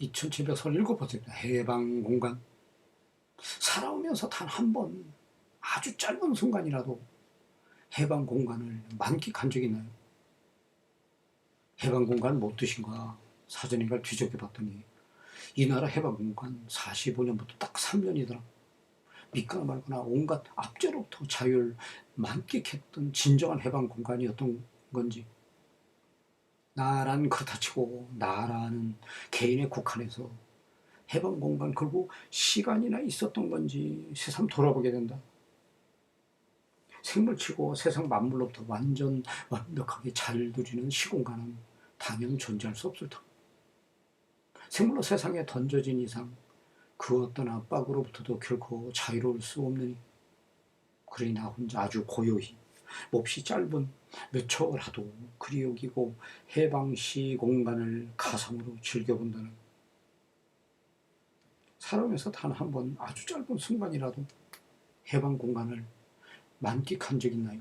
2737번째 해방 공간 살아오면서 단 한 번 아주 짧은 순간이라도 해방 공간을 만끽한 적이 있나요? 해방 공간 못 드신가 사전인가를 뒤적여 봤더니 이 나라 해방 공간 45년부터 딱 3년이더라. 믿거나 말거나 온갖 압제로부터 자유를 만끽했던 진정한 해방 공간이었던 건지 나란 그렇다 치고 나라는 개인의 국한에서 해방 공간 그리고 시간이나 있었던 건지 새삼 돌아보게 된다. 생물치고 세상 만물로부터 완전 완벽하게 잘 누리는 시공간은 당연 존재할 수 없을 터. 생물로 세상에 던져진 이상 그 어떤 압박으로부터도 결코 자유로울 수 없느니 그러니 나 혼자 아주 고요히 몹시 짧은 몇 초라도 그리 여기고 해방시 공간을 가상으로 즐겨본다는 살아오면서 단 한 번 아주 짧은 순간이라도 해방 공간을 만끽한 적 있나요?